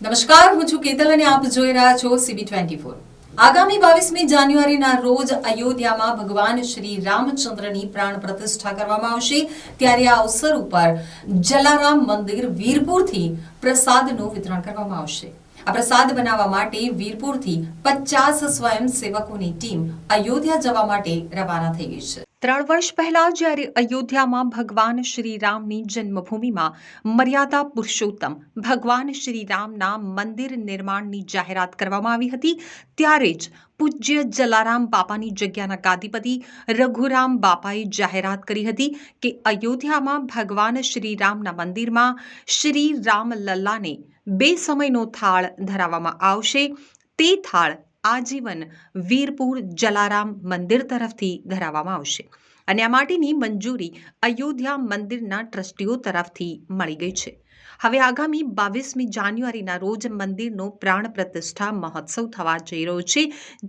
નમસ્કાર, હું છું કેતલ અને આપ જોઈ રહ્યા છો સીબી ટ્વેન્ટી ફોર આગામી બાવીસમી જાન્યુઆરીના રોજ અયોધ્યામાં ભગવાન શ્રી રામચંદ્રની પ્રાણ પ્રતિષ્ઠા કરવામાં આવશે. ત્યારે આ અવસર ઉપર જલારામ મંદિર વીરપુરથી પ્રસાદનું વિતરણ કરવામાં આવશે. આ પ્રસાદ બનાવવા માટે વીરપુરથી પચાસ સ્વયંસેવકોની ટીમ અયોધ્યા જવા માટે રવાના થઈ ગઈ છે. ત્રણ વર્ષ પહેલા જ્યારે અયોધ્યામાં ભગવાન શ્રી રામની જન્મભૂમિમાં મર્યાદા પુરુષોત્તમ ભગવાન શ્રી રામના મંદિર નિર્માણની જાહેરાત કરવામાં આવી હતી, ત્યારે જ પૂજ્ય જલારામ બાપાની જગ્યાના ગાદીપતિ રઘુરામ બાપાએ જાહેરાત કરી હતી કે અયોધ્યામાં ભગવાન શ્રી રામના મંદિરમાં શ્રી રામલલ્લાને બે સમયનો થાળ ધરાવવામાં આવશે. તે થાળ આજીવન વીરપુર જલારામ મંદિર તરફથી ધરાવવામાં આવશે. અને આ માટેની મંજૂરી અયોધ્યા મંદિરના ટ્રસ્ટીઓ તરફથી મળી ગઈ છે. હવે આગામી બાવીસમી જાન્યુઆરીના રોજ મંદિરનો પ્રાણ પ્રતિષ્ઠા મહોત્સવ થવા જઈ રહ્યો છે,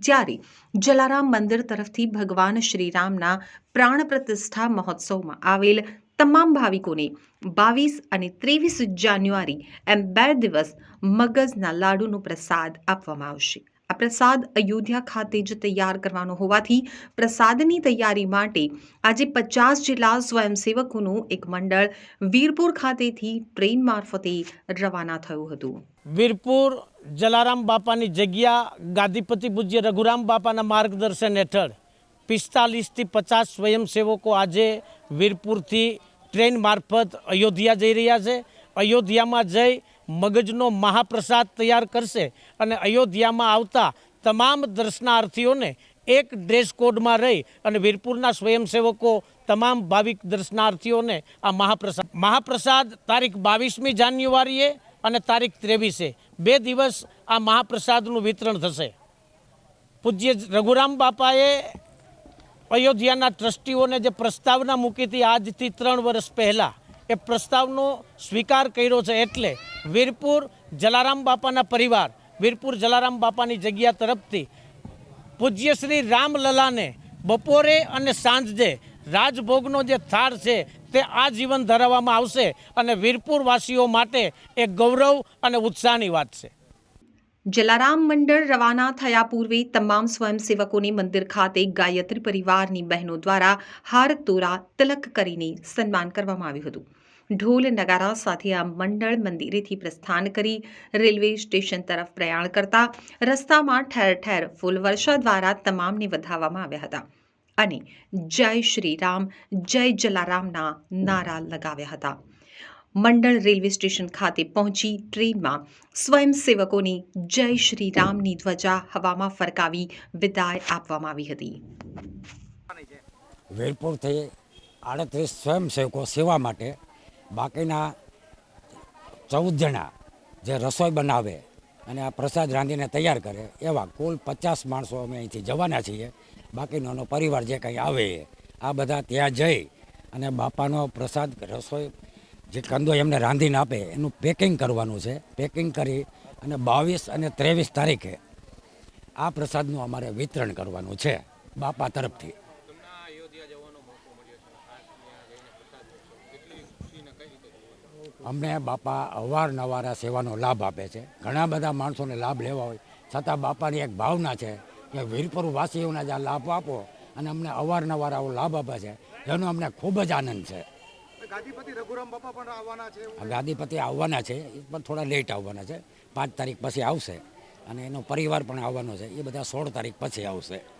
જ્યારે જલારામ મંદિર તરફથી ભગવાન શ્રીરામના પ્રાણ પ્રતિષ્ઠા મહોત્સવમાં આવેલ તમામ ભાવિકોને બાવીસ અને ત્રેવીસ જાન્યુઆરી એમ બે દિવસ મગજના લાડુનો પ્રસાદ આપવામાં આવશે. આ પ્રસાદ અયોધ્યા ખાતે જ તૈયાર કરવાનો હોવાથી પ્રસાદની તૈયારી માટે આજે પચાસ જેટલા સ્વયંસેવકોનું એક મંડળ વીરપુર ખાતેથી ટ્રેન મારફતે રવાના થયું હતું. વીરપુર જલારામ બાપાની જગ્યા, ગાદીપતિ પૂજ્ય રઘુરામ બાપાના માર્ગદર્શન હેઠળ પિસ્તાલીસથી પચાસ સ્વયંસેવકો આજે વીરપુરથી ટ્રેન મારફત અયોધ્યા જઈ રહ્યા છે. અયોધ્યામાં જઈ મગજનો મહાપ્રસાદ તૈયાર કરશે અને અયોધ્યામાં આવતા તમામ દર્શનાર્થીઓને એક ડ્રેસ કોડમાં રહી અને વીરપુરના સ્વયંસેવકો તમામ ભાવિક દર્શનાર્થીઓને આ મહાપ્રસાદ મહાપ્રસાદ તારીખ બાવીસમી જાન્યુઆરીએ અને તારીખ ત્રેવીસે. બે દિવસ આ મહાપ્રસાદનું વિતરણ થશે. પૂજ્ય રઘુરામ બાપાએ અયોધ્યાના ટ્રસ્ટીઓને જે પ્રસ્તાવના મૂકી હતી આજથી ત્રણ વર્ષ પહેલાં એ પ્રસ્તાવનો સ્વીકાર કર્યો છે એટલે વીરપુર જલારામ બાપાના પરિવાર, વીરપુર જલારામ બાપાની જગ્યા તરફથી પૂજ્ય શ્રી રામલલાને બપોરે અને સાંજે રાજભોગનો જે થાળ છે તે આજીવન ધરાવવામાં આવશે અને વીરપુરવાસીઓ માટે એ ગૌરવ અને ઉત્સાહની વાત છે. જલારામ મંડળ રવાના થયા પૂર્વે તમામ સ્વયંસેવકોને મંદિર ખાતે ગાયત્રી પરિવારની બહેનો દ્વારા હાર તોરા તિલક કરીને સન્માન કરવામાં આવ્યું હતું. ઢોલ નગારા સાથે આ મંડળ મંદિરેથી પ્રસ્થાન કરી રેલવે સ્ટેશન તરફ પ્રયાણ કરતા રસ્તામાં ઠેર ઠેર ફૂલ વર્ષા દ્વારા તમામને વધાવવામાં આવ્યા હતા અને જય શ્રી રામ, જય જલારામના નારા લગાવ્યા હતા. મંડળ રેલવે સ્ટેશન ખાતે પહોંચી ટ્રેનમાં સ્વયંસેવકોની જય શ્રી રામની ધ્વજા હવામાં ફરકાવી વિદાય આપવામાં આવી હતી. વીરપુરથી આડત્રીસ સ્વયંસેવકો સેવા માટે બાકીના ચૌદ જણા જે રસોઈ બનાવે અને આ પ્રસાદ રાંધીને તૈયાર કરે એવા કુલ પચાસ માણસો અમે અહીંથી જવાના છીએ. બાકીનો પરિવાર જે કંઈ આવે આ બધા ત્યાં જઈ અને બાપાનો પ્રસાદ, રસોઈ જે કંદો એમને રાંધીને આપે, એનું પેકિંગ કરવાનું છે. પેકિંગ કરી અને બાવીસ અને ત્રેવીસ તારીખે આ પ્રસાદનું અમારે વિતરણ કરવાનું છે, બાપા તરફથી. અમને બાપા અવારનવાર સેવાનો લાભ આપે છે. ઘણા બધા માણસોને લાભ લેવા હોય, છતાં બાપાની એક ભાવના છે કે વીરપુર વાસીઓને જ આ લાભ આપો અને અમને અવારનવાર આવો લાભ આપે છે. એનો અમને ખૂબ જ આનંદ છે. ગાદીપતિ રઘુરામ બાપા પણ આવવાના છે ગાદીપતિ આવવાના છે એ પણ થોડા લેટ આવવાના છે. પાંચ તારીખ પછી આવશે અને એનો પરિવાર પણ આવવાનો છે. એ બધા સોળ તારીખ પછી આવશે.